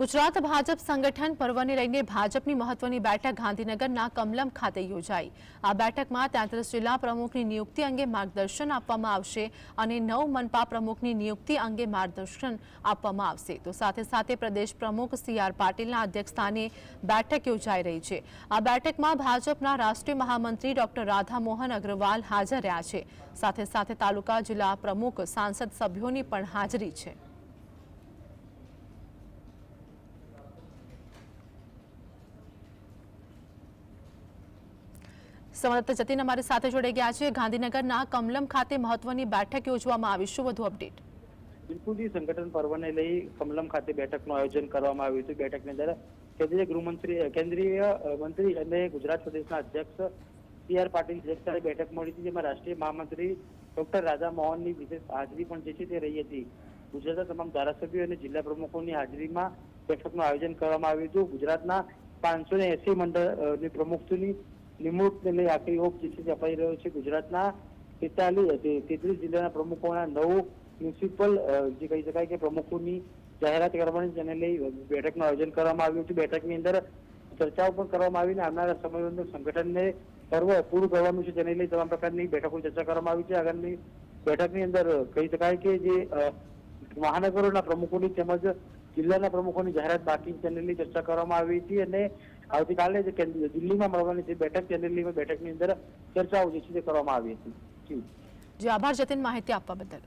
ગુજરાત ભાજપ સંગઠન પર્વને લઈને ભાજપની મહત્વની બેઠક ગાંધીનગરના કમલમ ખાતે યોજાઈ. આ બેઠકમાં તેત્રીસ જિલ્લા પ્રમુખની નિયુક્તિ અંગે માર્ગદર્શન આપવામાં આવશે અને નવ મનપા પ્રમુખની નિયુક્તિ અંગે માર્ગદર્શન આપવામાં આવશે. તો સાથે સાથે પ્રદેશ પ્રમુખ સી આર પાટીલના અધ્યક્ષસ્થાને બેઠક યોજાઈ રહી છે. આ બેઠકમાં ભાજપના રાષ્ટ્રીય મહામંત્રી ડોક્ટર રાધામોહન અગ્રવાલ હાજર રહ્યા છે. સાથે સાથે તાલુકા જિલ્લા પ્રમુખ સાંસદ સભ્યોની પણ હાજરી છે. સંવાદદાતા જતીન અમારી સાથે જોડાઈ ગયા છે. ગાંધીનગરના કમલમ ખાતે મહત્વની બેઠક યોજવામાં આવી. શું વધુ અપડેટ? બિલકુલજી સંગઠન પર્વને લઈ કમલમ ખાતે બેઠકનું આયોજન કરવામાં આવ્યું હતું બેઠકની અંદર કેન્દ્રીય ગૃહમંત્રી કેન્દ્રીય મંત્રી અને ગુજરાત પ્રદેશના અધ્યક્ષ સી આર પાટીલ અધ્યક્ષતાએ બેઠક મળી હતી જેમાં રાષ્ટ્રીય મહામંત્રી ડોક્ટર રાધા મોહનની વિશેષ હાજરી પણ જે છે તે રહી હતી. ગુજરાતના તમામ ધારાસભ્યો અને જિલ્લા પ્રમુખોની હાજરીમાં બેઠકનું આયોજન કરવામાં આવ્યું હતું. ગુજરાતના પાંચસો ને એસી મંડળની પ્રમુખની નિમણૂકને લઈ આખરી ઓપ જે અપાઈ રહ્યો છે ગુજરાતના. તેતાલીસ તેત્રીસ જિલ્લાના પ્રમુખોના નવ મ્યુનિસિપલ જે કહી શકાય કે પ્રમુખોની જાહેરાત કરવાની જેને લઈ બેઠકનું આયોજન કરવામાં આવ્યું હતું બેઠકની અંદર ચર્ચાઓ પણ કરવામાં આવીને આવનારા સમયની સંગઠનને પર્વ પૂરું કરવાનું છે જેને લઈ તમામ પ્રકારની બેઠકો ચર્ચા કરવામાં આવી છે. આગળની બેઠકની અંદર કહી શકાય કે જે મહાનગરોના પ્રમુખોની તેમજ જિલ્લાના પ્રમુખોની જાહેરાત બાકી તેને લઈ ચર્ચા કરવામાં આવી હતી અને આવતીકાલે જે દિલ્હીમાં મળવાની જે બેઠક તેને દિલ્હીમાં બેઠકની અંદર ચર્ચાઓ જે છે, તે કરવામાં આવી હતી. જે, આભાર જતીન માહિતી આપવા બદલ.